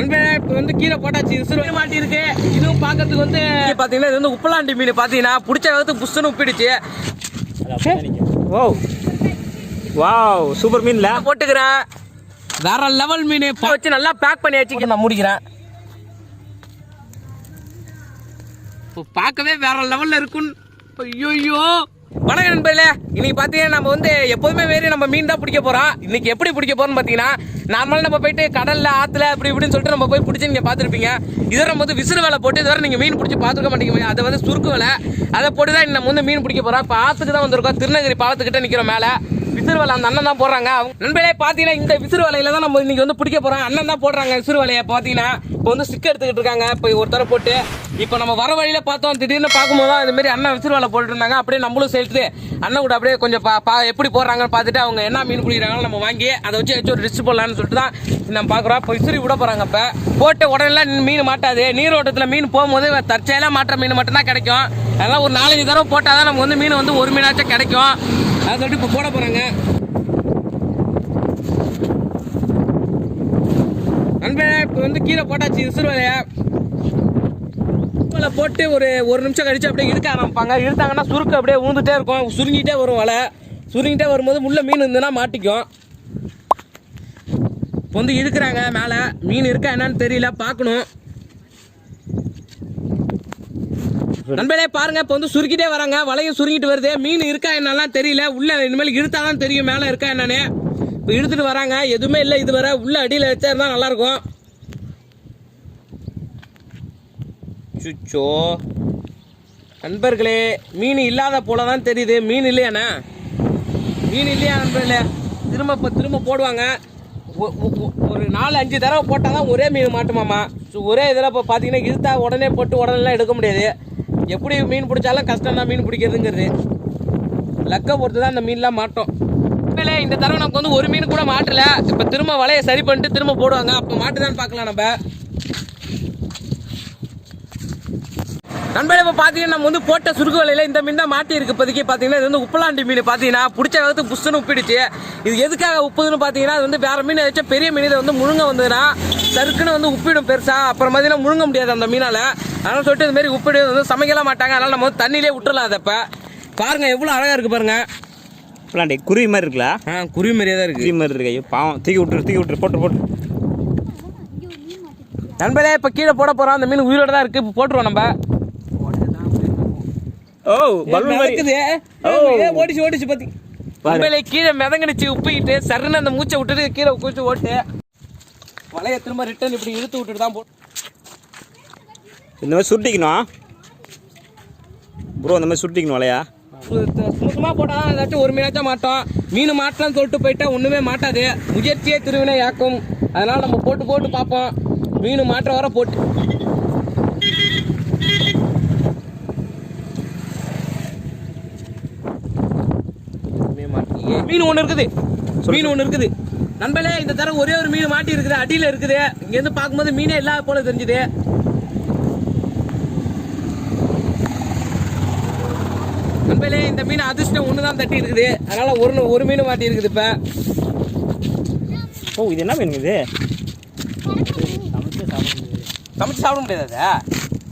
நண்பனே இப்போ வந்து கீரை போட்டாச்சு. விசிறு மாட்டி இருக்கு இதுவும் பார்க்கறதுக்கு வந்து பாத்தீங்கன்னா இது வந்து உப்பலாண்டி மீன். பாத்தீங்கன்னா பிடிச்ச விதத்துக்கு புஷ்ஷுன்னு உப்பிடுச்சு. ஓ வாவ் சூப்பர் மீன்ல. போட்டுக்கிறேன். வேற லெவல் மீன். இப்போ வச்சு நல்லா பேக் பண்ணி வச்சு நான் முடிக்கிறேன். இப்போ பார்க்கவே வேற லெவல்ல இருக்கும் ஐயோ வணக்கம் நண்பர்களே. இன்னைக்கு பார்த்தீங்கன்னா நம்ம வந்து எப்போதுமே வேறு நம்ம மீன் தான் பிடிக்க போகிறோம் இன்னைக்கு எப்படி பிடிக்க போகிறோம்னு பார்த்தீங்கன்னா நார்மலாக நம்ம போயிட்டு கடலில் ஆற்றுல அப்படி இப்படின்னு சொல்லிட்டு நம்ம போய் பிடிச்சி நீங்கள் பார்த்துருப்பீங்க. இதுவரை நம்ம வந்து விசிறு வேலை போட்டு இதுவரை நீங்கள் மீன் பிடிச்சி பார்த்துருக்க மாட்டேங்க அதை வந்து சுருக்கு வேலை. அதை போட்டு தான் நம்ம வந்து மீன் பிடிக்க போகிறோம் இப்போ ஆற்றுக்கு தான் வந்திருக்கோம். திருநகரி பாலத்துக்கிட்ட நிற்கிறோம் மேலே. விசிறு வலை அந்த அண்ணன் தான் போடுறாங்க. அவங்க நண்பர்களே பார்த்தீங்கன்னா இந்த விசிறு வலையில தான் நம்ம இன்னைக்கு வந்து பிடிக்க போறோம். அண்ணன் தான் போடுறாங்க விசிறு வலையை பார்த்தீங்கன்னா. இப்போ வந்து ஸ்டிக் எடுத்துக்கிட்டு இருக்காங்க. இப்போ ஒரு தர போட்டு இப்போ நம்ம வர வழியில பார்த்தோம். திடீர்னு பார்க்கும்போது தான் இந்த மாதிரி அண்ணன் விசிறு வலை போட்டுட்டு இருந்தாங்க அப்படியே நம்மளும் சேர்த்து அண்ணன் கூட அப்படியே கொஞ்சம் பா எப்படி போடுறாங்கன்னு பார்த்துட்டு அவங்க என்ன மீன் பிடிக்கிறாங்களோ நம்ம வாங்கி அதை வச்சு வச்சு ஒரு ரிஸ்ட் போடலான்னு சொல்லிட்டு தான் நம்ம பார்க்குறோம். இப்போ விசிறி விட போறாங்க இப்போ. போட்டு உடனே மீன் மாட்டாது. நீரோட்டத்தில் மீன் போகும்போது தற்செயலாக மாட்டுற மீன் மட்டும்தான் கிடைக்கும். அதெல்லாம் ஒரு நாலஞ்சு தடவை போட்டால் தான் நம்ம வந்து மீன் வந்து ஒரு மீனாச்சும் கிடைக்கும். அதை சொல்லிட்டு இப்போ போட போகிறாங்க நண்பனே இப்போ வந்து கீழே போட்டாச்சு விசிறு வலைய வலை போட்டு ஒரு ஒரு நிமிஷம் கழிச்சு அப்படியே இழுக்க ஆரம்பிப்பாங்க. இழுத்தாங்கன்னா சுருக்கு அப்படியே ஊந்துட்டே இருக்கும். சுருங்கிட்டே வரும் வலை. சுருங்கிட்டே வரும்போது முள்ள மீன் இருந்ததுன்னா மாட்டிக்கும். இப்போ வந்து இழுக்கிறாங்க மேலே. மீன் இருக்கா என்னன்னு தெரியல. பார்க்கணும். நண்பர்களே பாருங்க இப்போ வந்து சுருக்கிட்டே வராங்க. வலையும் சுருங்கிட்டு வருது. மீன் இருக்கா என்னெல்லாம் தெரியல. உள்ள இனிமேல் இழுத்தாதான் தெரியும். மேலே இருக்கா என்னன்னு. இப்போ இழுத்துட்டு வராங்க. எதுவுமே இல்லை இது வர உள்ள அடியில் வச்சா இருந்தால் நல்லா இருக்கும் சுச்சோ நண்பர்களே மீன் இல்லாத போல தான் தெரியுது. மீன் இல்லையாண்ணே? மீன் இல்லையா நண்பர்களே? திரும்ப இப்போ திரும்ப போடுவாங்க. ஒரு நாலு அஞ்சு தடவை போட்டால் தான் ஒரே மீன் மாட்டுமாமா. ஸோ ஒரே இதில் இப்போ பார்த்தீங்கன்னா இழுத்தா உடனே போட்டு உடனேலாம் எடுக்க முடியாது. எப்படி மீன் பிடிச்சாலும் கஷ்டம் தான் மீன் பிடிக்கிறதுங்கிறது. லக்கை பொறுத்து தான் அந்த மீன்லாம் மாட்டோம். உண்மையிலே இந்த தடவை நமக்கு வந்து ஒரு மீன் கூட மாட்டல. இப்போ திரும்ப வலையை சரி பண்ணிட்டு திரும்ப போடுவாங்க. அப்போ மாட்டுதான்னு பார்க்கலாம் நம்ம. நண்பர்களே இப்போ பார்த்தீங்கன்னா நம்ம வந்து போட்ட சுருக்கு வலையில் இந்த மீன் தான் மாட்டி இருக்கு இப்போதைக்கு பார்த்தீங்கன்னா இது வந்து உப்பலாண்டி மீன். பார்த்தீங்கன்னா பிடிச்ச விதத்துக்கு புஷ்ஷுன்னு உப்பிடுச்சு. இது எதுக்காக உப்புதுன்னு பார்த்தீங்கன்னா அது வந்து வேற மீன் ஏதாச்சும் பெரிய மீன். இதை வந்து முழுங்க வந்ததுன்னா சருக்குன்னு வந்து உப்பிடும் பெருசா. அப்புறம் பார்த்தீங்கன்னா முழுங்க முடியாது அந்த மீனால. அதனால சொல்லிட்டு இது மாதிரி உப்பிடு வந்து சமைக்கலாம் மாட்டாங்க. அதனால நம்ம வந்து தண்ணியிலே விட்டுறலாம் அதை இப்போ பாருங்க எவ்வளோ அழகா இருக்கு பாருங்க. பிளாண்டி குருவி மாதிரி இருக்குல்ல? ஆ குருவி மாதிரியே தான் இருக்கு. குருவி மாதிரி இருக்கு. ஐயோ பாவம். தூக்கி விட்டுரு தூக்கி விட்டுரு. போட்டு போட்டு. நண்பரே இப்போ கீழே போட போறோம். அந்த மீன் உயிரோட தான் இருக்கு. இப்போ போட்டுருவோம் நம்ம. ஓ பலூன் மாதிரி. ஓ. ஓடிச்சு ஓடிச்சு பாத்தி. உண்மையிலே கீழே மிதங்கடிச்சு உப்பிக்கிட்டு சருன்னு அந்த மூச்சை விட்டுட்டு கீழே குளிச்சு ஓட்டு. வலைய திரும்ப ரிட்டர்ன் இப்படி இழுத்து விட்டுட்டு தான் போ இந்த மாதிரி சுருட்டிக்கணும்? ப்ரோ இந்த மாதிரி சுருட்டிக்கணும் வலையா. சுத்தமாக போட்டால் ஏதாச்சும் ஒரு மீனாச்சும் மாட்டோம். மீன் மாட்டலாம்னு சொல்லிட்டு போயிட்டா ஒன்றுமே மாட்டாது. முயற்சியே திருவினை யாக்கும். அதனால நம்ம போட்டு போட்டு பார்ப்போம். மீன் மாற்ற வர போட்டு. மீன் ஒன்று இருக்குது. மீன் ஒன்று இருக்குது. நண்பர்களே இந்த தரம் ஒரே ஒரு மீன் மாட்டி இருக்குது அடியில் இருக்குது. இங்கேருந்து பார்க்கும்போது மீனே இல்லாத போல தெரிஞ்சுது. நண்பர்களே இந்த மீன் அதிர்ஷ்டம் ஒன்று தான் தட்டி இருக்குது. அதனால ஒரு ஒரு மீன் மாட்டி இருக்குது இப்போ. ஓ இது என்ன மீன் இது? சமைச்சு சாப்பிட முடியாது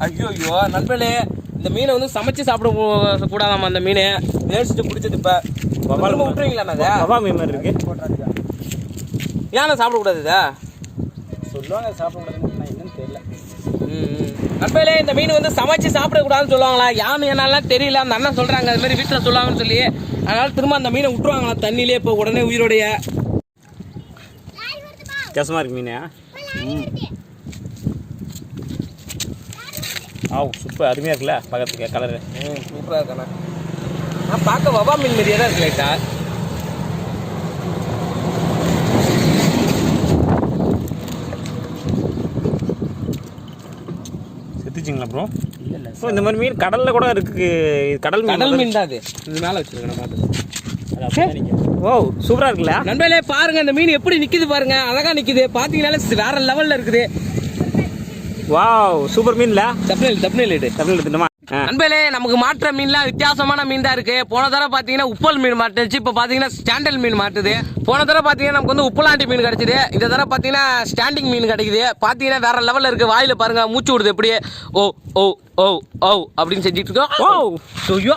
ஐயோ ஐயோ நண்பர்களே இந்த மீனை வந்து சமைச்சு சாப்பிட கூடாதாம்மா அந்த மீனை. வேடிச்சுட்டு பிடிச்சது இப்போ. விட்டுருவீங்களா மீன் மாதிரி இருக்கு. ஏன் சாப்பிடக்கூடாது இதை? சொல்லுவாங்க சாப்பிடக்கூடாது என்னன்னு தெரியல. நண்பர்களே இந்த மீன் வந்து சமைச்சு சாப்பிடக்கூடாதுன்னு சொல்லுவாங்களா? யான்னு என்னெல்லாம் தெரியல. அந்த அண்ணன் சொல்றாங்க அது மாதிரி வீட்டில் சொல்லுவாங்கன்னு சொல்லி. அதனால திரும்ப அந்த மீனை விட்டுருவாங்களா? தண்ணியிலே இப்போ உடனே உயிரோடைய. வித்தியாசமா இருக்கு மீன். ஆ சூப்பர். அருமையாக இருக்குல்ல பார்க்கறதுக்கு கலரு சூப்பராக இருக்காண்ணா நான் பார்க்க வவா மீன் மாதிரியே தான் இருக்கு லைட்டா. செத்துச்சிங்களா ப்ரோ ப்ரோ இந்த மாதிரி மீன் கடலில் கூட இருக்கு. இது கடல் மீன் கடல் மீன் தான் அது. இது மேலே வச்சிருக்கேன் பார்த்து ஓ சூப்பராக இருக்குல்ல? நண்பர்களே பாருங்க இந்த மீன் எப்படி நிக்குது பாருங்க. அழகா நிக்குது. பாத்தீங்கன்னாலே வேற லெவல்ல இருக்குது. வாவ் சூப்பர் மீன்ல? தப்புனல் தப்புனல் இடு தமிழ் எடுத்துட்டோமா. நண்பர்களே நமக்கு மாற்ற மீன்லாம் வித்தியாசமான மீன் தான் இருக்கு. போன தடவை பாத்தீங்கன்னா உப்பல் மீன் மாட்டுச்சு. இப்போ பாத்தீங்கன்னா ஸ்டாண்டல் மீன் மாட்டுது. போன தடவை பாத்தீங்கன்னா நமக்கு வந்து உப்பலாண்டி மீன் கிடைச்சது. இந்த தடவை பாத்தீங்கன்னா ஸ்டாண்டிங் மீன் கிடைக்குது. பாத்தீங்கன்னா வேற லெவல்ல இருக்கு. வாயில பாருங்க மூச்சு விடுது. எப்படியே ஓ ஓ ஓ ஓ அப்படின்னு செஞ்சுட்டு இருக்கோம். ஓ. ஐயோ.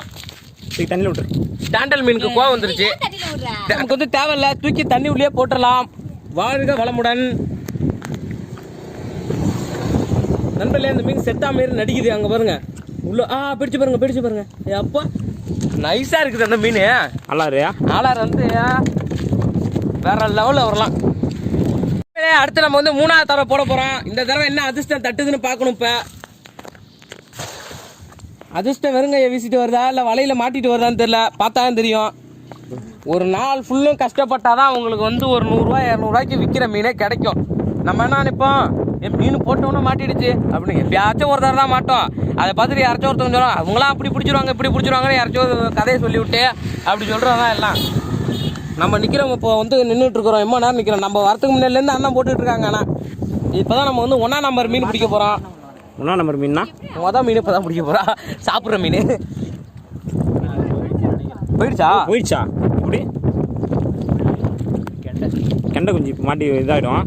தண்ணியில் விட்டுரு. ஸ்டாண்டல் மீனுக்கு கோவம் வந்துருச்சு. நமக்கு வந்து தேவையில்ல. தூக்கி தண்ணி உள்ளே போட்டுடலாம். வாழ்க வளமுடன். நண்பர்களே அந்த மீன் செத்தா மாரி நடிக்குது. அங்க பாருங்க. உள்ள ஆ பிடிச்சு பாருங்க பிடிச்சு பாருங்க. அப்பா. நைஸா இருக்குது அந்த மீன். இருயா ஆளார் வந்து வேற லெவலில் வரலாம். அடுத்து நம்ம வந்து மூணாவது தடவை போட போறோம். இந்த தடவை என்ன அதிர்ஷ்டம் தட்டுதுன்னு பார்க்கணும் இப்ப. அதிர்ஷ்டம் வெறுங்கைய வீசிட்டு வருதா? இல்லை வலையில மாட்டிட்டு வருதான்னு தெரியல. பார்த்தா தான் தெரியும். ஒரு நாள் ஃபுல்லும் கஷ்டப்பட்டாதான் உங்களுக்கு வந்து ஒரு நூறுரூவா இரநூறுவாய்க்கு விற்கிற மீனே கிடைக்கும். நம்ம என்ன நினைப்போம்? மீன் போட்டவொன்னே மாட்டிடுச்சு. அப்படின்னு எப்பயாச்சும் ஒரு தடவை தான் மாட்டோம். அதை பார்த்துட்டு யாராச்சும் ஒருத்தவங்க சொல்லுவாங்க அவங்களாம் அப்படி பிடிச்சிருவாங்க இப்படி பிடிச்சிருவாங்கன்னு யாராச்சும் கதையை சொல்லி விட்டு அப்படி சொல்கிறதான் எல்லாம். நம்ம நிற்கிறவங்க இப்போ வந்து நின்றுட்டு இருக்கிறோம். எம்மா நேரம் நிற்கிறோம் நம்ம வரத்துக்கு முன்னாடிலேருந்து அண்ணன் போட்டுட்டு இருக்காங்க ஆனால் இப்போ தான் நம்ம வந்து ஒன்றா நம்பர் மீன் பிடிக்க போகிறோம் ஒன்றா நம்பர் மீன்னா? மொதல் மீன் இப்போ தான் பிடிக்க போகிறோம் சாப்பிட்ற மீன். போயிடுச்சா? போயிடுச்சா? இப்படி கெண்டை. குஞ்சு இப்போ மாட்டி இதாகிடும்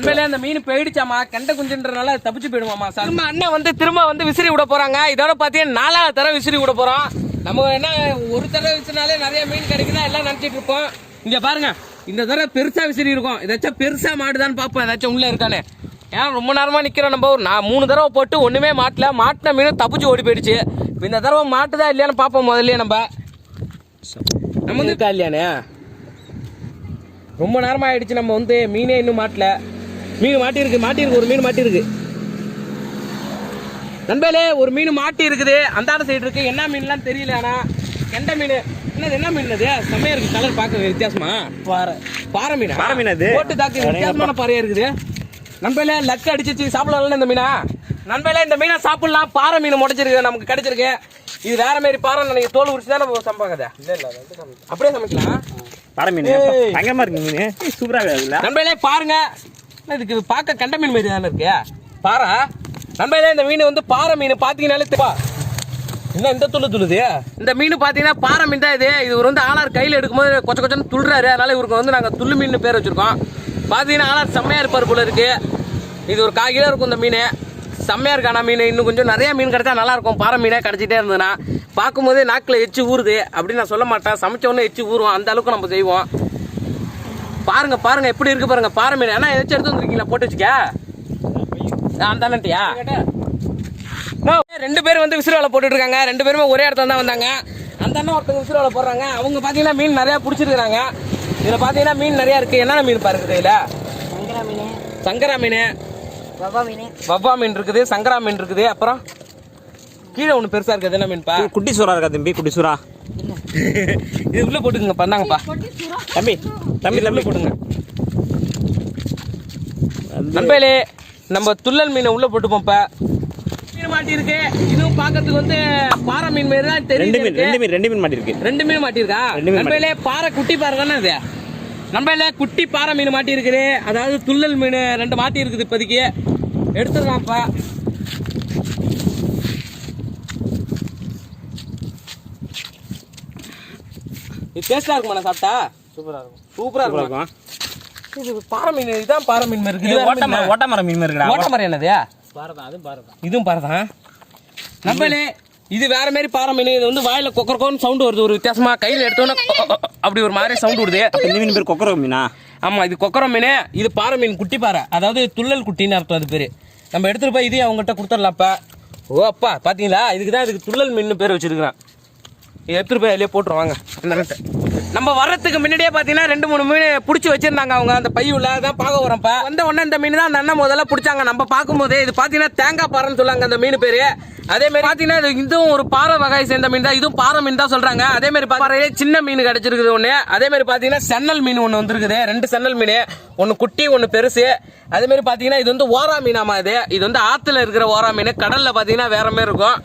உண்மையிலே அந்த மீன் போயிடுச்சாமா கெண்டை குஞ்சுன்றனால தப்பிச்சு போயிடுமாமா சார் திரும்ப அண்ணன் வந்து திரும்ப வந்து விசிறி விட போறாங்க. இதோட பார்த்தீங்கன்னா நாலாவது தடவை விசிறி விட போறோம். நம்ம என்ன ஒரு தடவை விசிறினாலே நிறைய மீன் கிடைக்குதா எல்லாம் நினைச்சிட்டு இருப்போம். இங்க பாருங்க இந்த தடவை பெருசா விசிறி இருக்கும். ஏதாச்சும் பெருசா மாடுதான்னு பார்ப்போம் ஏதாச்சும் உள்ள இருக்கானே ஏன்னா ரொம்ப நேரமா நிக்கிறோம் நம்ம ஒரு நான் மூணு தடவை போட்டு ஒண்ணுமே மாட்டல. மாட்டின மீன் தப்பிச்சு ஓடி போயிடுச்சு. இந்த தடவை மாட்டுதா இல்லையான்னு பார்ப்போம் முதல்லயே நம்ம. நம்ம வந்து இல்லையானே? ரொம்ப நேரமா ஆயிடுச்சு நம்ம வந்து மீனே இன்னும் மாட்டல. மீன் மாட்டியிருக்கு மாட்டியிருக்கு ஒரு மீன் மாட்டியிருக்கு. நண்பர்களே ஒரு மீன் மாட்டி இருக்குது அந்தாண்ட சைடு இருக்கு. என்ன மீன்லாம் தெரியல ஆனா கெண்டை மீன். என்னது என்ன மீன் அது? செம்மையா இருக்கு. கலர் பார்க்க வித்தியாசமா? பாறை. பாறை மீன்? பாறை மீன் அது? போட்டு தாக்கு. வித்தியாசமான பாறையா இருக்குது. நண்பர்களே லக்கு அடிச்சிச்சு. சாப்பிடலாம் இந்த மீனா? நண்பர்களே இந்த மீனை சாப்பிடலாம். பாறை மீன் முடைச்சிருக்கு. நமக்கு கிடைச்சிருக்கு. இது வேற மாதிரி பாறை நினைக்க தோல் உரிச்சு தான் நம்ம சமைப்பாங்க இல்ல இல்ல அப்படியே சமைக்கலாம். பாறை மீன். பயங்கரமாக இருக்கு மீன். சூப்பராக இருக்குல்ல நண்பர்களே பாருங்க. இதுக்கு? இது பார்க்க கண்ட மீன் மாதிரி தானே இருக்கு பாரா நண்பர்களே இந்த மீன் வந்து பாறை மீன் பார்த்தீங்கனாலே தெப்பா என்ன இந்த துள்ளு துள்ளுது? இந்த மீன் பார்த்தீங்கன்னா பாறை மீன் தான் இது. இவர் வந்து ஆளார் கையில் எடுக்கும்போது கொச்ச கொச்சன்னு துள்ளுறாரு. அதனால இவருக்கு வந்து நாங்கள் துள்ளு மீன் பேர் வச்சிருக்கோம். பார்த்தீங்கன்னா ஆளார் செம்மையாக இருப்பார் போல இருக்கு. இது ஒரு கால் கிலோ இருக்கும் இந்த மீன். செம்மையா இருக்கான மீன். இன்னும் கொஞ்சம் நிறைய மீன் கிடைச்சா நல்லா இருக்கும். பாறை மீனே கிடைச்சிட்டே இருந்ததுன்னா. பார்க்கும்போதே நாக்கில் எச்சு ஊறுது. அப்படின்னு நான் சொல்ல மாட்டேன். சமைச்சோன்னே எச்சு ஊறுவோம். அந்த அளவுக்கு நம்ம செய்வோம். பாருங்க பாருங்க எப்படி இருக்கு பாருங்க. பாறை மீன் ஏன்னா எதாச்சும் எடுத்து வந்துருக்கீங்களா? போட்டு வச்சுக்க. அந்த அண்ணன்ட்டியா ரெண்டு பேரும் வந்து விசிறு வேலை போட்டுட்டு இருக்காங்க. ரெண்டு பேருமே ஒரே இடத்துல தான் வந்தாங்க. அந்த அண்ணன் ஒருத்தவங்க விசிறு வேலை போடுறாங்க. அவங்க பார்த்தீங்கன்னா மீன் நிறைய பிடிச்சிருக்காங்க இதில் பார்த்தீங்கன்னா மீன் நிறைய இருக்கு. என்னென்ன மீன் பாருங்க இதில்? சங்கரா மீன். சங்கரா மீன். வவ்வா மீன். வவ்வா மீன் இருக்குது. சங்கரா மீன் இருக்குது. அப்புறம் கீழே ஒன்று பெருசா இருக்குது என்ன மீன்ப்பா குட்டி சூறா இருக்கா தம்பி? குட்டி சூறா. இது உள்ள போட்டுக்கங்க பண்ணாங்கப்பா. தம்பி தம்பி தம்பி தம்பி. போடுங்க நண்பர்களே நம்ம துள்ளல் மீனை உள்ள போட்டுப்போம் இப்ப. மீன் மாட்டி இருக்கு. இதுவும் பார்க்கறதுக்கு வந்து பாறை மீன் மாதிரி தான் ரெண்டு தெரியுது மீன் ரெண்டு மீன் ரெண்டு மீன் மாட்டிருக்கு ரெண்டு மீன் மாட்டிருக்கா ரெண்டு நண்பர்களே பாறை குட்டி பாறை தானே இது? நண்பர்களே குட்டி பாறை மீன் மாட்டி இருக்குது அதாவது துள்ளல் மீன் ரெண்டு மாட்டி இருக்குது இப்போதைக்கு. எடுத்துடலாம்ப்பா. இது டேஸ்டா இருக்குமா சாப்பிட்டா? சூப்பரா இருக்கும். சூப்பரா இருக்கும்? இது பாறை மீன் இதுதான் பாறை மீன் மாதிரி இது இருக்குது ஓட்ட மரம் ஓட்ட மரம் மீன் இருக்குடா. ஓட்ட மரம் என்னது? இதுவும் பாறை தான் நம்மளே இது வேற மாதிரி பாறை மீன். இது வந்து வாயில கொக்கரக்கோன்னு சவுண்ட் வருது. ஒரு வித்தியாசமா கையில எடுத்தோன்னே அப்படி ஒரு மாதிரி சவுண்ட் வருது. அப்ப இந்த மீன் பேர் கொக்கரோ மீனா? ஆமா இது கொக்கர மீன். இது பாறை மீன் குட்டி பாறை. அதாவது துள்ளல் குட்டின்னு அர்த்தம் அது பேரு. நம்ம எடுத்துட்டு போய் இதையும் அவங்ககிட்ட கொடுத்துடலாம்ப்பா. ஓ அப்பா பாத்தீங்களா? இதுக்கு தான் இதுக்கு துள்ளல் மீன் பேர் வச்சிருக்கிறான். இதை எடுத்துட்டு போய் அதிலே போட்டுருவாங்க இந்த நம்ம வர்றதுக்கு முன்னாடியே பார்த்தீங்கன்னா ரெண்டு மூணு மீன் பிடிச்சி வச்சிருந்தாங்க அவங்க. அந்த பை உள்ள தான் பார்க்க வரோம்ப்பா வந்த உடனே இந்த மீன் தான் அந்த அண்ணன் முதல்ல பிடிச்சாங்க. நம்ம பார்க்கும்போதே இது பார்த்தீங்கன்னா தேங்காய் பாறைன்னு சொல்லுவாங்க அந்த மீன் பேரு. அதே மாதிரி பார்த்தீங்கன்னா இது இதுவும் ஒரு பாறை வகை சேர்ந்த மீன் தான். இதுவும் பாறை மீன் தான் சொல்றாங்க. அதே மாதிரி பாறையிலே சின்ன மீன் கிடைச்சிருக்குது ஒன்று அதே மாதிரி பார்த்தீங்கன்னா சென்னல் மீன் ஒன்று வந்திருக்குது. ரெண்டு சென்னல் மீன். ஒன்று குட்டி ஒன்று பெருசு. அதே மாதிரி பார்த்தீங்கன்னா இது வந்து ஓரா மீனாமா இது. இது வந்து ஆற்றுல இருக்கிற ஓரா மீன். கடலில் பார்த்தீங்கன்னா வேற மாதிரி இருக்கும்.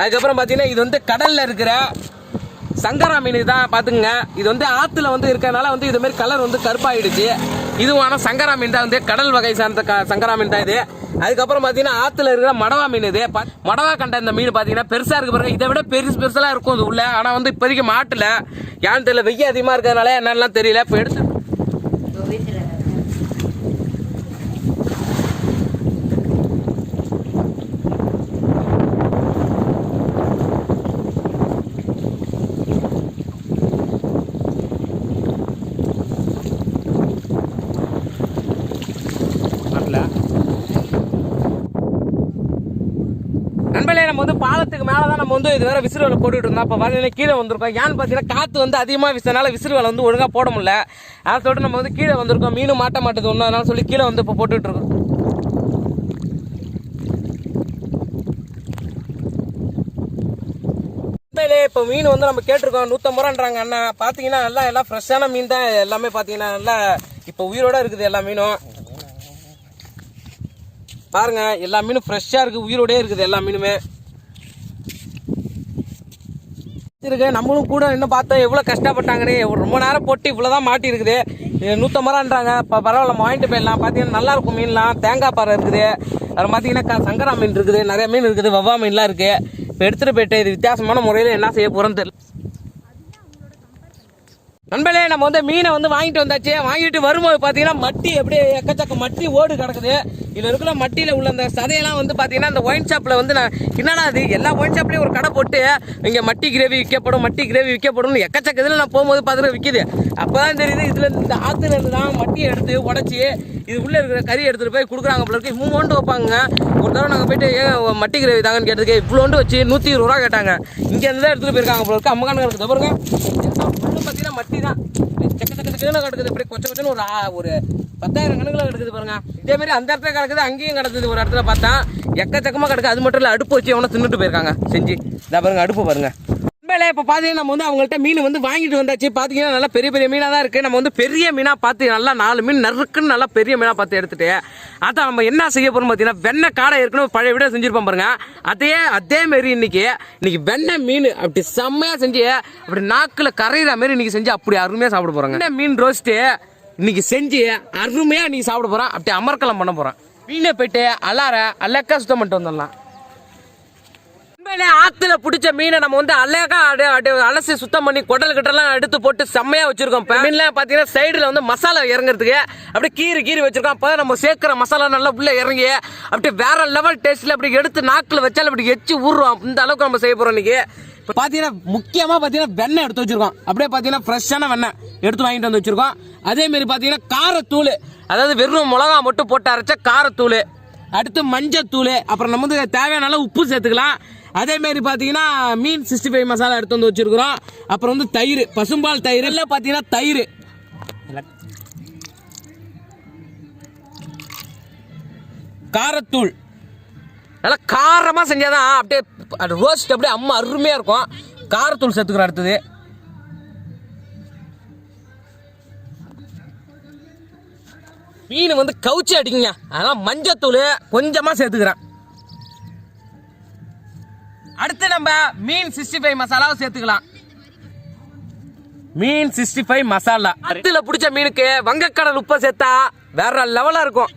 அதுக்கப்புறம் பார்த்தீங்கன்னா இது வந்து கடலில் இருக்கிற சங்கரா மீன் தான் பார்த்துங்க இது வந்து ஆற்றுல வந்து இருக்கிறனால வந்து இது மாதிரி கலர் வந்து கருப்பாயிடுச்சு. இதுவும் ஆனால் சங்கரா மீன் தான் வந்து கடல் வகை சார்ந்த க- சங்கரா மீன் தான் இது. அதுக்கப்புறம் பார்த்தீங்கன்னா ஆற்றுல இருக்கிற மடவா மீன் இது. பா- மடவா கண்ட இந்த மீன் பார்த்தீங்கன்னா பெருசாக இருக்க பாருங்க. இதை விட பெருசு பெருசெல்லாம் இருக்கும் இது உள்ள. ஆனால் வந்து இப்போதைக்கு மாட்டில். ஏன்னு தெரியல வெய்ய அதிகமாக இருக்கிறதுனால என்னெல்லாம் தெரியல. இப்போ எடுத்து வீட்டில் மாட்டல நண்பர்களே நம்ம வந்து பாலத்துக்கு மேலே தான் நம்ம வந்து இது வேற விசிறு வலை போட்டுட்டு இருந்தோம். அப்போ பார்த்தீங்கன்னா கீழே வந்திருக்கோம். ஏன்னு பார்த்தீங்கன்னா காற்று வந்து அதிகமாக வீசனால விசிறுவலை வந்து ஒழுங்காக போட முடியல. அதை சொல்லிட்டு நம்ம வந்து கீழே வந்திருக்கோம். மீன் மாட்ட மாட்டேது. ஒன்று அதனால சொல்லி கீழே வந்து இப்போ போட்டுட்டு இருக்கோம். உண்மையிலே இப்போ மீன் வந்து நம்ம கேட்டிருக்கோம். நூற்றம்பது ரூபான்றாங்க அண்ணா. பார்த்தீங்கன்னா நல்லா எல்லாம் ஃப்ரெஷ்ஷான மீன் தான். எல்லாமே பார்த்தீங்கன்னா நல்லா இப்போ உயிரோட இருக்குது எல்லா மீனும். பாருங்க எல்லா மீனும் ஃப்ரெஷ்ஷாக இருக்குது உயிரோடே இருக்குது எல்லா மீனுமே. இருக்கு நம்மளும் கூட இன்னும் பார்த்தா எவ்வளோ கஷ்டப்பட்டாங்கன்னு ரொம்ப நேரம் போட்டு இவ்வளோ தான் மாட்டி இருக்குது இது நூற்றம்பது ரூபான்றாங்க இப்போ பரவாயில்ல வாங்கிட்டு போயிடலாம். பார்த்தீங்கன்னா நல்லா இருக்கும் மீன்லாம். தேங்காய் பாறை இருக்குது. அப்புறம் பார்த்தீங்கன்னா க- சங்கரா மீன் இருக்குது. நிறைய மீன் இருக்குது. வவ்வா மீன்லாம் இருக்குது இப்போ எடுத்துகிட்டு போயிட்டு இது வித்தியாசமான முறையில் என்ன செய்ய போகிறோன்னு தெரியல. நண்பர்களே நம்ம வந்து மீனை வந்து வாங்கிட்டு வந்தாச்சு. வாங்கிட்டு வரும்போது பார்த்தீங்கன்னா மட்டி அப்படியே எக்கச்சக்க மட்டி ஓடு கிடக்குது. இதில் இருக்கிற மட்டியில் உள்ள அந்த சதையெல்லாம் வந்து பார்த்தீங்கன்னா அந்த ஒயின் ஷாப்பில் வந்து நான் என்னடா அது எல்லா ஒயின் ஷாப்லேயும் ஒரு கடை போட்டு இங்கே மட்டி கிரேவி விற்கப்படும் மட்டி கிரேவி விற்கப்படும்னு எக்கச்சக்க இதில் நான் போகும்போது பார்த்தீங்கன்னா விற்கிது அப்போ தான் தெரியுது இதில் இந்த ஆற்றுல இருந்து தான் மட்டியை எடுத்து உடச்சி இது உள்ளே இருக்கிற கறி எடுத்துகிட்டு போய் கொடுக்குறாங்க போல இருக்கு. மூணு வைப்பாங்க. ஒரு தடவை நாங்கள் போயிட்டு ஏன் மட்டி கிரேவி தாங்கன்னு கேட்டதுக்கு இவ்வளோண்டு வச்சு நூற்றி இருபது ரூபா கேட்டாங்க. இங்கேருந்து தான் எடுத்துகிட்டு போயிருக்காங்க போல இருக்கு. அம்மகான இருக்குது பாருங்க. பார்த்தீங்கன்னா மட்டி தான் சக்க சக்க சக்கன்னு கிடக்குது இப்படி கொச்ச கொச்சன்னு ஒரு ஒரு பத்தாயிரம் கணக்கில் கிடக்குது பாருங்க. இதே மாதிரி அந்த இடத்துல கிடக்குது அங்கேயும் கிடக்குது ஒரு இடத்துல பார்த்தா எக்கச்சக்கமாக கிடக்குது அது மட்டும் இல்லை அடுப்பு வச்சு எவனோ தின்னுட்டு போயிருக்காங்க. செஞ்சு. இதை பாருங்க அடுப்பு பாருங்க. உண்மையிலே இப்போ பார்த்தீங்கன்னா நம்ம வந்து அவங்கள்ட்ட மீன் வந்து வாங்கிட்டு வந்தாச்சு. பார்த்தீங்கன்னா நல்லா பெரிய பெரிய மீனாக தான் இருக்குது நம்ம வந்து பெரிய மீனாக பார்த்து நல்லா நாலு மீன் நறுக்குன்னு நல்லா பெரிய மீனாக பார்த்து எடுத்துட்டு அதான் நம்ம என்ன செய்ய போகிறோம் பார்த்தீங்கன்னா வெண்ணெய் காடை இருக்குன்னு பழைய விட செஞ்சுருப்போம் பாருங்க. அதே அதே மாரி இன்னைக்கு இன்னைக்கு வெண்ணெய் மீன் அப்படி செம்மையாக செஞ்சு அப்படி நாக்கில் கரையிற மாதிரி இன்னைக்கு செஞ்சு அப்படி அருமையாக சாப்பிட போகிறாங்க வெண்ணெய் மீன் ரோஸ்ட்டு இன்னைக்கு செஞ்சு அருமையாக இன்னைக்கு சாப்பிட போகிறோம் அப்படி அமர்க்கலம் பண்ண போகிறோம் மீனை போயிட்டு அலார அலக்கா சுத்தம் பண்ணிட்டு வந்துடலாம். உண்மையிலே ஆத்துல பிடிச்ச மீனை நம்ம வந்து அழகா அலசி சுத்தம் பண்ணி குடல் கிட்டலாம் எடுத்து போட்டு செம்மையா வச்சிருக்கோம். இப்போ மீன்லாம் பாத்தீங்கன்னா சைடுல வந்து மசாலா இறங்குறதுக்கு அப்படியே கீறி கீறி வச்சிருக்கோம். அப்போ நம்ம சேர்க்கிற மசாலா நல்லா உள்ள இறங்கி அப்படியே வேற லெவல் டேஸ்ட்ல அப்படி எடுத்து நாக்கில் வச்சாலும் அப்படி எச்சு ஊறுவோம் இந்த அளவுக்கு நம்ம செய்ய போறோம் இன்னைக்கு. இப்போ பார்த்தீங்கன்னா முக்கியமாக பார்த்தீங்கன்னா வெண்ணெய் எடுத்து வச்சிருக்கோம். அப்படியே பார்த்தீங்கன்னா ஃப்ரெஷ்ஷான வெண்ணெய் எடுத்து வாங்கிட்டு வந்து வச்சிருக்கோம். அதேமாரி பார்த்தீங்கன்னா காரத்தூள் அதாவது வெறும் மிளகா மட்டும் போட்டு அரைச்ச காரத்தூள் அடுத்து மஞ்சத்தூள் அப்புறம் நம்ம வந்து தேவையான உப்பு சேர்த்துக்கலாம். அதே மாதிரி பார்த்தீங்கன்னா மீன் சிக்ஸ்டி ஃபைவ் மசாலா எடுத்து வந்து வச்சிருக்கிறோம். அப்புறம் வந்து தயிர் பசும்பால் தயிர் இல்லை பார்த்தீங்கன்னா தயிர். காரத்தூள். நல்லா காரமாக செஞ்சால் தான் அப்படியே ரோஸ்ட் அப்படியே அம்மா அருமையாக இருக்கும். காரத்தூள் சேர்த்துக்கிறோம் அடுத்தது. மீன் வந்து கவுச்சி அடிக்குங்க. அதனால் மஞ்சத்தூள் கொஞ்சமாக சேர்த்துக்கிறேன். அடுத்து நம்ம மீன் சிக்ஸ்டி ஃபைவ் மசாலாவை சேர்த்துக்கலாம். மீன் சிக்ஸ்டி ஃபைவ் மசாலா. அடுத்துல பிடிச்ச மீனுக்கு வங்கக்கடல் உப்பை சேர்த்தா வேற லெவலா இருக்கும்.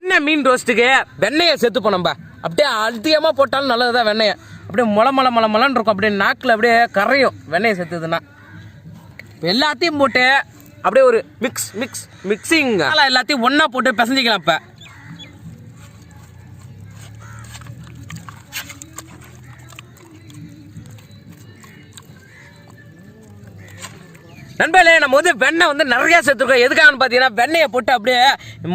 என்ன மீன் ரோஸ்ட்டுக்கு? வெண்ணெயை சேர்த்துப்போம் நம்ம. அப்படியே அதிகமாக போட்டாலும் நல்லதுதான் வெண்ணெயை. அப்படியே முள மொள மொள மொளன்னு இருக்கும். அப்படியே நாக்கில் அப்படியே கரையும் வெண்ணெயை சேர்த்துதுன்னா. எல்லாத்தையும் போட்டு அப்படியே ஒரு மிக்ஸ் மிக்ஸ் மிக்சிங் எல்லாத்தையும் ஒன்றா போட்டு பிசைஞ்சிக்கலாம் இப்போ. நண்பர்களே நம்ம வந்து வெண்ணெய் வந்து நிறைய சேர்த்துருக்கோம். எதுக்காகன்னு பார்த்தீங்கன்னா வெண்ணெயை போட்டு அப்படியே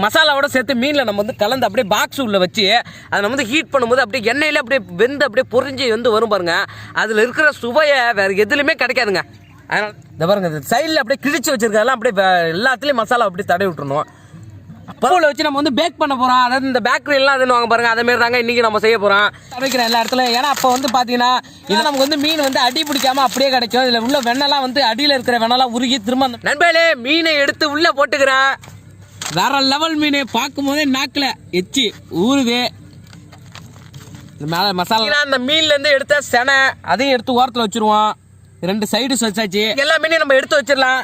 மசாலாவோட சேர்த்து மீனில் நம்ம வந்து கலந்து அப்படியே பாக்ஸ் உள்ளே வச்சு அதை நம்ம வந்து ஹீட் பண்ணும்போது அப்படியே எண்ணெயில் அப்படியே வெந்து அப்படியே பொறிஞ்சு வந்து வரும் பாருங்க. அதில் இருக்கிற சுவையை வேறு எதுலையுமே கிடைக்காதுங்க. அதனால இந்த பாருங்க இந்த சைடில் அப்படியே கிழிச்சு வச்சிருக்கிறதெல்லாம் அப்படியே எல்லாத்துலேயும் மசாலா அப்படியே தடவி விட்டுறணும். பருவில் வச்சு நம்ம வந்து பேக் பண்ண போகிறோம் அதாவது இந்த பேக்கரி எல்லாம் அதுன்னு வாங்க பாருங்க. அதே மாதிரி தாங்க இன்னைக்கு நம்ம செய்ய போகிறோம் வைக்கிறேன் எல்லா இடத்துல ஏன்னா அப்போ வந்து பார்த்தீங்கன்னா இது நமக்கு வந்து மீன் வந்து அடி பிடிக்காம அப்படியே கிடைக்கும். இதில் உள்ள வெண்ணெல்லாம் வந்து அடியில் இருக்கிற வெண்ணெல்லாம் உருகி திரும்ப நண்பர்களே மீனை எடுத்து உள்ளே போட்டுக்கிறேன். வேற லெவல் மீன் பார்க்கும் போதே நாக்கில் எச்சி ஊறுது. இந்த மேலே மசாலா அந்த மீன்லேருந்து எடுத்த செனை அதையும் எடுத்து ஓரத்தில் வச்சிருவோம். ரெண்டு சைடு வச்சாச்சு எல்லா மீனையும் நம்ம எடுத்து வச்சிடலாம்.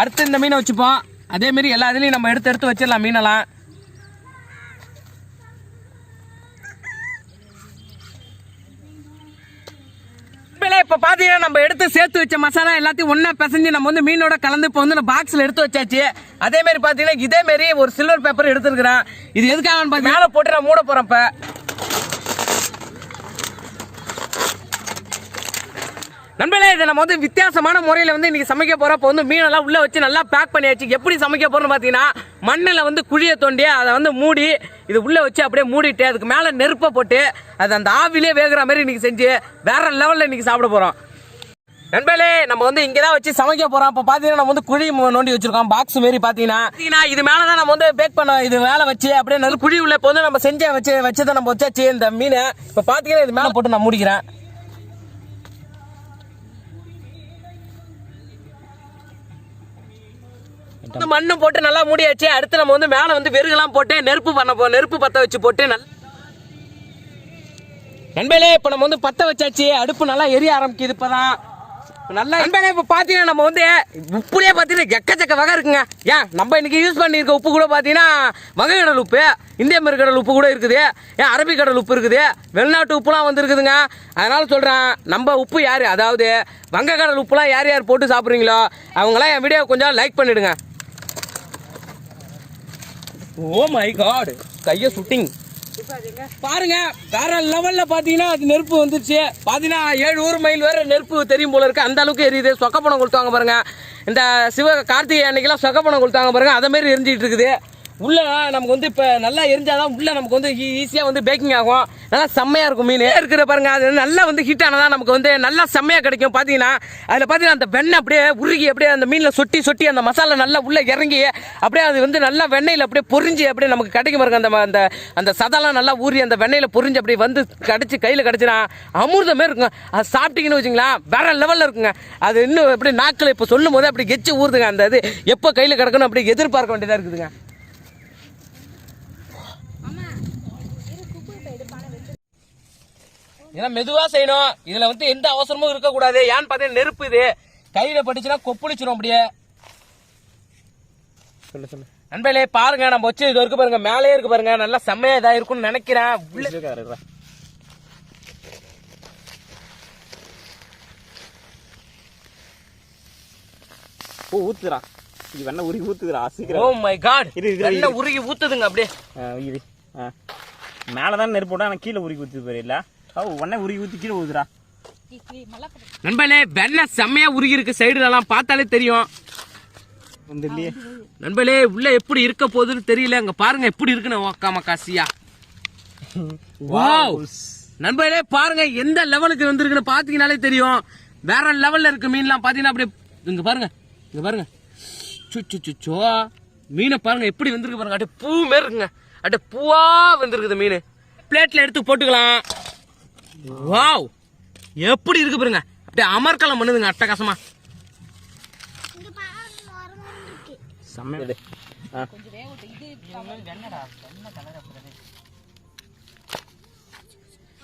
அடுத்து இந்த மீனை வச்சுப்போம். அதே மாதிரி எல்லா இதுலையும் நம்ம எடுத்து எடுத்து வச்சிடலாம் மீனெல்லாம். இப்ப பாத்தீங்கன்னா நம்ம எடுத்து சேர்த்து வச்ச மசாலா எல்லாத்தையும் ஒண்ணா பிசைஞ்சு நம்ம வந்து மீனோட கலந்து இப்போ வந்து பாக்ஸ்ல எடுத்து வச்சாச்சு. அதே மாதிரி பாத்தீங்கன்னா இதே மாதிரி ஒரு சில்வர் பேப்பர் எடுத்துருக்கிறேன். இது எதுக்காக மேல போட்டு நான் மூட போறேன் இப்ப. நண்பர்களே இதை நம்ம வந்து வித்தியாசமான முறையில் வந்து இன்றைக்கி சமைக்க போகிறப்ப வந்து மீனெல்லாம் உள்ளே வச்சு நல்லா பேக் பண்ணியாச்சு. எப்படி சமைக்க போகிறோன்னு பார்த்தீங்கன்னா மண்ணில் வந்து குழியை தோண்டி அதை வந்து மூடி இது உள்ளே வச்சு அப்படியே மூடிட்டு அதுக்கு மேலே நெருப்பை போட்டு அது அந்த ஆவிலே வேகிற மாதிரி இன்றைக்கி செஞ்சு வேற லெவலில் இன்றைக்கி சாப்பிட போகிறோம் நண்பர்களே நம்ம வந்து இங்கே தான் வச்சு சமைக்க போகிறோம் இப்போ பார்த்தீங்கன்னா நம்ம வந்து குழி நோண்டி வச்சிருக்கோம். பாக்ஸ் மாரி பார்த்தீங்கன்னா இது மேலே தான் நம்ம வந்து பேக் பண்ண இது மேலே வச்சு அப்படியே நல்ல குழி உள்ள இப்போ வந்து நம்ம செஞ்ச வச்சு வச்சதை நம்ம வச்சாச்சு இந்த மீனை. இப்போ பார்த்தீங்கன்னா இது மேலே போட்டு நான் மூடிக்கிறேன். இந்த மண்ணு போட்டு நல்லா மூடியாச்சு. அடுத்து நம்ம வந்து மேலே வந்து வெறுகெல்லாம் போட்டு நெருப்பு பண்ண போ நெருப்பு பற்ற வச்சு போட்டு நல்ல நண்பர்களே இப்போ நம்ம வந்து பற்ற வச்சாச்சு. அடுப்பு நல்லா எரிய ஆரம்பிக்குது இப்போதான். நல்லா நண்பர்களே இப்போ பார்த்தீங்கன்னா நம்ம வந்து உப்புலேயே பார்த்தீங்கன்னா எக்கச்சக்க வகை இருக்குங்க. ஏன்? நம்ம இன்னைக்கு யூஸ் பண்ணியிருக்க உப்பு கூட பார்த்தீங்கன்னா வகைக்கடல் உப்பு இந்திய மருக்கடல் உப்பு கூட இருக்குது. ஏன்? அரபிக்கடல் உப்பு இருக்குது. வெளிநாட்டு உப்புலாம் வந்துருக்குதுங்க. அதனால சொல்கிறேன் நம்ம உப்பு யார்? அதாவது வங்கக்கடல் உப்புலாம் யார் யார் போட்டு சாப்பிட்றீங்களோ அவங்களாம் என் வீடியோ கொஞ்சம் லைக் பண்ணிடுங்க. ஓ மை காட் கைய சுட்டிங் பாருங்க வேற லெவல்ல பாத்தீங்கன்னா அது நெருப்பு வந்துருச்சு. பாத்தீங்கன்னா ஏழு ஊர் மைல் வேற நெருப்பு தெரியும் போல இருக்கு. அந்த அளவுக்கு எரியுது. சொக்கப்பணம் கொடுத்தாங்க பாருங்க. இந்த சிவ கார்த்திகை அன்னைக்கெல்லாம் சொக்கப்பணம் கொடுத்தாங்க பாருங்க. அதே மாதிரி எரிஞ்சிட்டு இருக்குது. உள்ள நமக்கு வந்து இப்போ நல்லா எரிஞ்சாதான் உள்ள நமக்கு வந்து e- ஈஸியாக வந்து பேக்கிங் ஆகும். நல்லா செம்மையாக இருக்கும் மீன். இருக்கிற பாருங்க அது நல்லா வந்து ஹீட் ஆனதான் நமக்கு வந்து நல்லா செம்மையாக கிடைக்கும். பார்த்தீங்கன்னா அதில் பார்த்தீங்கன்னா அந்த வெண்ணெய் அப்படியே உருகி அப்படியே அந்த மீனில் சொட்டி சொட்டி அந்த மசாலா நல்லா உள்ள இறங்கி அப்படியே அது வந்து நல்லா வெண்ணெயில் அப்படியே பொரிஞ்சு அப்படியே நமக்கு கிடைக்கும் பாருங்க. அந்த அந்த அந்த சதெல்லாம் நல்லா ஊறி அந்த வெண்ணெயில பொரிஞ்சு அப்படியே வந்து கடிச்சு கையில் கிடச்சினா அமிர்தமே இருக்குங்க. அது சாப்பிட்டீங்கன்னு வச்சுங்களா வேற லெவலில் இருக்குங்க. அது இன்னும் அப்படியே நாக்கில் இப்போ சொல்லும் போது அப்படி கெச்சு ஊறுதுங்க. அந்த இது எப்போ கையில் கிடக்கணும் அப்படி எதிர்பார்க்க வேண்டியதாக இருக்குதுங்க. ஏன்னா மெதுவா செய்யணும். இதுல வந்து எந்த அவசரமும் இருக்கக்கூடாது. ஏன்னு பார்த்தீங்கன்னா நெருப்பு இது. கையில பட்டுச்சுன்னா கொப்பளிச்சிரும் அப்படியே. சொல்லு சொல்லு. நண்பர்களே பாருங்க. நம்ம வச்சு இது இருக்கு பாருங்க. மேலே இருக்கு பாருங்க. நல்லா செம்மையா இதா இருக்கும்னு நினைக்கிறேன். ஓ ஊத்துறா இது வெண்ணெய் உருகி ஊத்துதுடா. ஓ சீக்கிரம் மை காட் இரு. என்ன உருகி ஊத்துதுங்க அப்படியே. இது. மேலே தான் நெருப்பு ஆனால் கீழே உருகி ஊத்துது பாரு இல்ல? வெண்ணெய் உருகி ஊற்றி கீழே ஊத்துறா நண்பர்களே செம்மையா உருகி இருக்கு சைடுல எல்லாம் பார்த்தாலே தெரியும். வந்து இல்லையே நண்பர்களே உள்ள எப்படி இருக்க போகுதுன்னு தெரியல. அங்க பாருங்க எப்படி இருக்குன்னு ஓக்காம காசியா. வாவ் நண்பர்களே பாருங்க எந்த லெவலுக்கு வந்திருக்குன்னு பாத்தீங்கனாலே தெரியும். வேற லெவல்ல இருக்கு மீன்லாம் பாத்தீங்கன்னா அப்படியே இங்க பாருங்க இங்க பாருங்க. சு சு சு சோ மீனை பாருங்க எப்படி வந்திருக்கு பாருங்க. அப்படியே பூ மாரி இருக்குங்க. அப்படியே பூவா வந்திருக்குது மீன். பிளேட்ல எடுத்து போட்டுக்கலாம். வாவ். எப்படி இருக்கு பாருங்க. அப்படியே அமர்க்கலம் பண்ணுதுங்க அட்டகாசமா. செம்மையா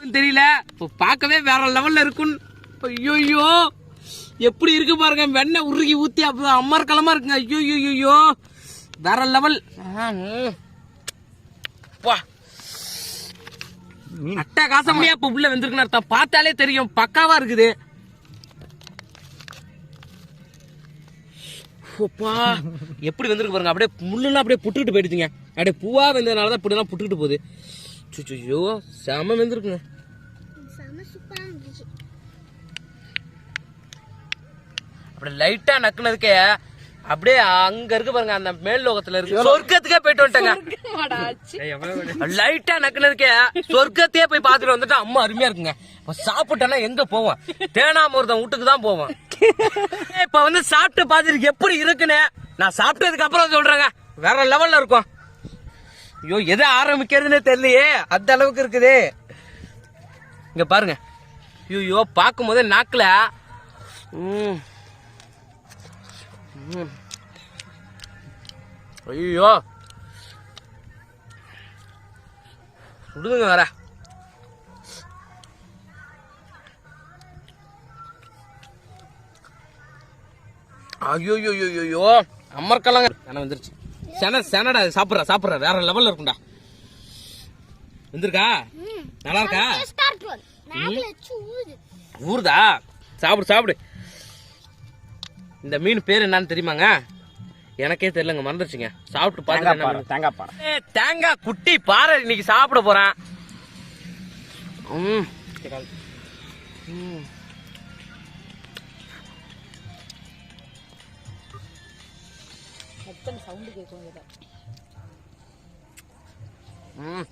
தெரியல. பார்க்கவே வேற லெவல்ல இருக்கும் ஐயோ எப்படி இருக்கு பாருங்க. வெண்ணெய் உருகி ஊத்தி அப்போ அமர்க்கலமா இருக்குங்க. ஐயோ ஐயோ வேற லெவல் வா. அட்டகாசமையா இப்ப உள்ள வந்திருக்குன்னு அர்த்தம். பார்த்தாலே தெரியும். பக்காவா இருக்குது. அப்பா. எப்படி வந்திருக்கு பாருங்க. அப்படியே முள்ளுலாம் அப்படியே புட்டுக்கிட்டு போயிடுச்சுங்க. அப்படியே பூவா வந்ததுனால தான் இப்படிலாம் புட்டுக்கிட்டு போகுது. சுச்சோ செம வந்திருக்குங்க. அப்படியே லைட்டா நக்குனதுக்கே அப்படியே அங்க இருக்கு பாருங்க அந்த மேல் லோகத்துல இருக்கு. சொர்க்கத்துக்கே போயிட்டு வந்துட்டேங்க. லைட்டா நக்குனதுக்கே சொர்க்கத்தையே போய் பார்த்துட்டு வந்துட்டா அம்மா அருமையா இருக்குங்க. இப்ப சாப்பிட்டேன்னா எங்க போவோம்? தேனாமிர்தம் வீட்டுக்கு தான் போவோம். இப்ப வந்து சாப்பிட்டு பார்த்துட்டு எப்படி இருக்குன்னு நான் சாப்பிட்டதுக்கு அப்புறம் சொல்றேங்க. வேற லெவல்ல இருக்கும். ஐயோ எதை ஆரம்பிக்கிறதுன்னு தெரியலையே. அந்த அளவுக்கு இருக்குது. இங்க பாருங்க. ஐயோ பார்க்கும் போதே நாக்குல ம். ஐயோ சுடுதுங்க வேற. ஐயோ ஐயோ ஐயோ அமர்க்கலாங்க. சென வந்துருச்சு. சென செனடா சாப்பிட்றா சாப்பிட்றா. வேற லெவல்ல இருக்கும்டா. வந்திருக்கா? நல்லா இருக்கா. ஊறுதா? சாப்பிடு சாப்பிடு. இந்த மீன் பேர் என்னன்னு தெரியுமாங்க எனக்கே தெரியலங்க மறந்துருச்சுங்க சாப்பிட்டு பாறை தேங்காய் பாறை தேங்காய் குட்டி பாறை இன்னைக்கு சாப்பிட போறேன் ம். ம். சவுண்டு கேட்கும் ம்.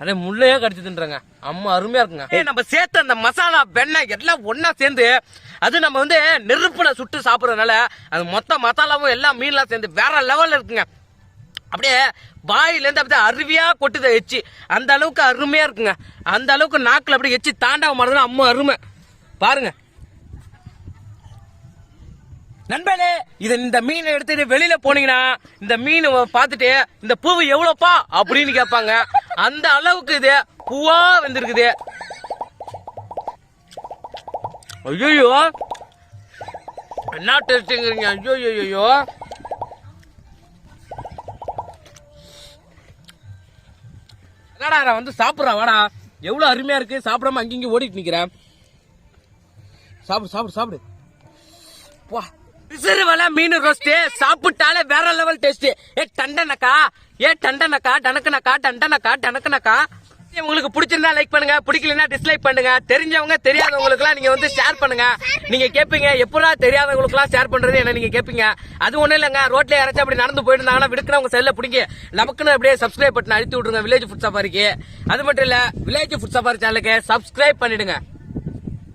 அதே முள்ளையே கடிச்சு தின்றாங்க. அம்மா அருமையா இருக்குங்க. நம்ம சேர்த்த அந்த மசாலா வெண்ணெய் எல்லாம் ஒன்னா சேர்ந்து அது நம்ம வந்து நெருப்புல சுட்டு சாப்பிட்றதுனால அது மொத்த மசாலாவும் எல்லாம் மீன்லாம் சேர்ந்து வேற லெவல்ல இருக்குங்க. அப்படியே வாயிலேருந்து அப்படியே அருவியா கொட்டுது எச்சி. அந்த அளவுக்கு அருமையா இருக்குங்க. அந்த அளவுக்கு நாக்கில் அப்படியே எச்சி தாண்டாவ மாட்டதுன்னா அம்மா அருமை. பாருங்க. நண்பனே இது இந்த மீனை எடுத்துட்டு வெளியில போனீங்கன்னா இந்த மீன் பார்த்துட்டு இந்த பூவு எவ்வளோப்பா? அப்படின்னு கேட்பாங்க. அந்த அளவுக்கு இது பூவா வந்திருக்குது. ஐயோ என்ன டேஸ்ட்டுங்கிறீங்க? ஐயோ ஐயோ என்னடா நான் வந்து சாப்பிட்றேன் வாடா. எவ்வளோ அருமையாக இருக்குது சாப்பிடாம அங்கங்க ஓடிட்டு நிற்கிறேன் சாப்பிடு சாப்பிடு சாப்பிடு. வா சிறுவல மீன் ரோஸ்ட் சாப்பிட்டாலே வேற லெவல் டேஸ்ட் ஏ டண்டனக்கா ஏ டண்டனக்கா டனக்கனக்கா டண்டனக்கா டனக்கனக்கா உங்களுக்கு பிடிச்சிருந்தா லைக் பண்ணுங்க. பிடிக்கலனா டிஸ்லைக் பண்ணுங்க. தெரிஞ்சவங்க தெரியாதவங்களுக்குலாம் நீங்க வந்து ஷேர் பண்ணுங்க. நீங்க கேட்பீங்க எப்படா தெரியாதவங்களுக்குலாம் ஷேர் பண்றது என்ன நீங்க கேட்பீங்க அது ஒண்ணும் இல்லைங்க. ரோட்ல யாராச்சும் அப்படி நடந்து போயிட்டு இருந்தாங்கன்னா விடுக்கிறவங்க செல்ல பிடிங்க. நமக்குன்னு அப்படியே சப்ஸ்கிரைப் பட்டன் அழுத்தி விட்டுருங்க. வில்லேஜ் ஃபுட் சஃபாரிக்கு அது மட்டும் இல்ல வில்லேஜ் ஃபுட் சஃபாரி சேனலுக்கு சப்ஸ்கிரைப் பண்ணிடுங்க.